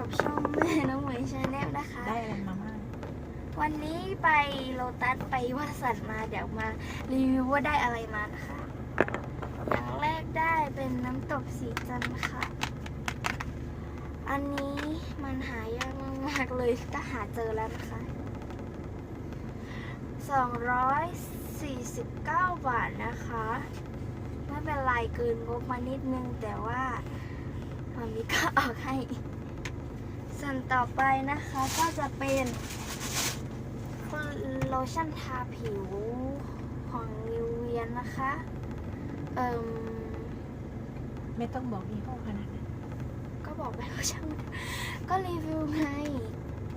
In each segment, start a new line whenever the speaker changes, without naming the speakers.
กับช่องแม่น้องเหมยชาแนลนะคะ
ได้อะไรมาบ้าง
วันนี้ไปโลตัสไปวัดสันมาเดี๋ยวมารีวิวว่าได้อะไรมานะคะอย่างแรกได้เป็นน้ำตกสีจันทร์ค่ะ อันนี้มันหายากมากๆเลยก็หาเจอแล้วนะคะ 249 บาทนะคะ ไม่เป็นไรเกินงบมานิดนึงแต่ว่ามันมีก็ออกให้ ส่วนต่อไปนะคะก็จะเป็นโลชั่นทาผิวของนิวเวียนนะคะ เอิ่ม
ไม่ต้องบอกยี่ห้อขนาดนั้น
ก็บอกไปว่าช่างมันก็รีวิวไง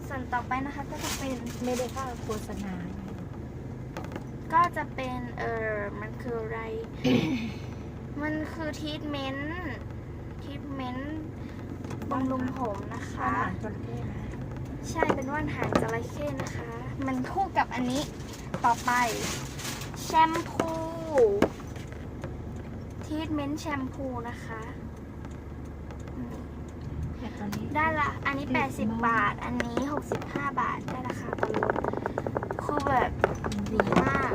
ส่วนต่อไปนะคะก็จะเป็น
ไม่ได้ค่าโฆษณาไง
ก็จะเป็นเออมันคืออะไร มันคือทีทเมนต์ทีทเมนต์ บำรุงผมนะ
อา
คะ
หารจระเข้นะ
ใช่เป็นว่านหางจระเข้นะคะ มันคู่กับอันนี้ต่อไป แชมพูทีทเมนต์แชมพูนะคะอืม
แต่ตอนนี้
ได้ละ อันนี้ 80 บาท อันนี้ 65 บาท ได้ราคาต่อรุ่นคือแบบดีมาก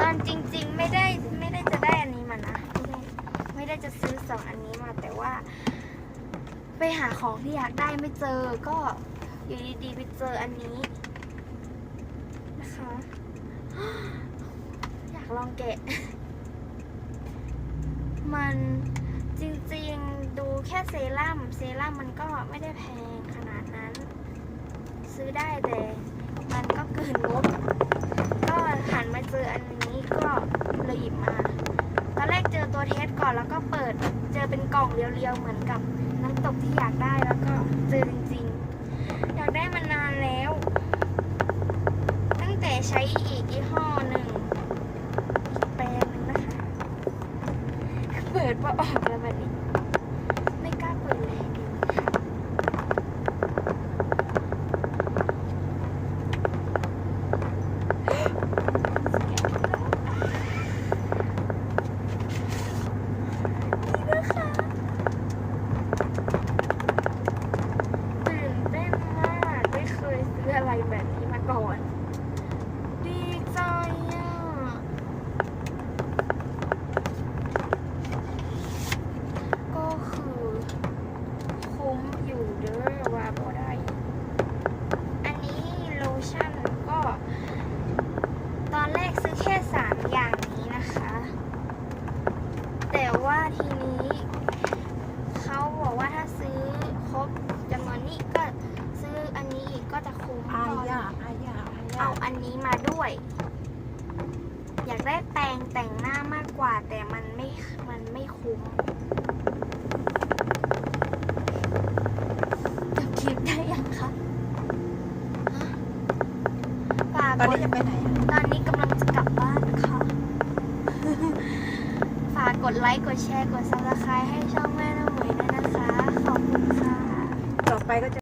ตอนจริงๆไม่ได้ไม่ได้จะได้อันนี้มานะ ไม่ได้ไม่ได้จะซื้อสองอันนี้มาแต่ว่า ไปหาของที่อยากได้ไม่เจอก็อยู่ดีๆไปเจออันนี้นะคะ อยากลองแกะ มันจริงๆดูแค่เซรั่มเซรั่มมันก็ไม่ได้แพงขนาดนั้น ซื้อได้แต่มันก็เกินงบก็หันมาเจออันนี้ก็เลยหยิบมา ตอนแรกเจอตัวเทสก่อนแล้วก็เปิดเจอเป็นกล่องเรียวๆเหมือนกับ ตกที่อยากได้แล้วก็เจอจริงๆ อยากได้มานานแล้ว ตั้งแต่ใช้อีกยี่ห้อหนึ่งอีกแปรงหนึ่งนะคะ เปิดว่าออกแล้วแบบนี้ ไม่กล้าเปิดแรงดีนี่นะคะตื่นเต้นมาก ไม่เคยซื้ออะไร แบบนี้มาก่อน ดีใจอะ ก็คือคุ้มอยู่เด้อว่าบ่ได้ อันนี้โลชั่นก็ ตอนแรกซื้อแค่สามอย่างนี้นะคะ แต่ว่าทีนี้เขาบอกว่าถ้าซื้อครบจำนวนนี้ก็ซื้ออันนี้อีกก็จะคุ้ม
อา
ก็
ญาอาญาอาญา
เอาอันนี้มาด้วย อยากได้แปรงแต่งหน้ามากกว่า แต่มันไม่ มันไม่คุ้มจบคลิปได้ยังคะฮะฝาก
ตอน
ก
นี้
ด
จะไปไหนอะ
ตอนนี้กำลังจะกลับบ้านค่ะ ฝากกดไลค์กดแชร์กดซับสไครต์ให้ช่องแม่น้ำเหมยด้วยนะคะ ขอบคุณค่ะ
ต่อไปก็จะ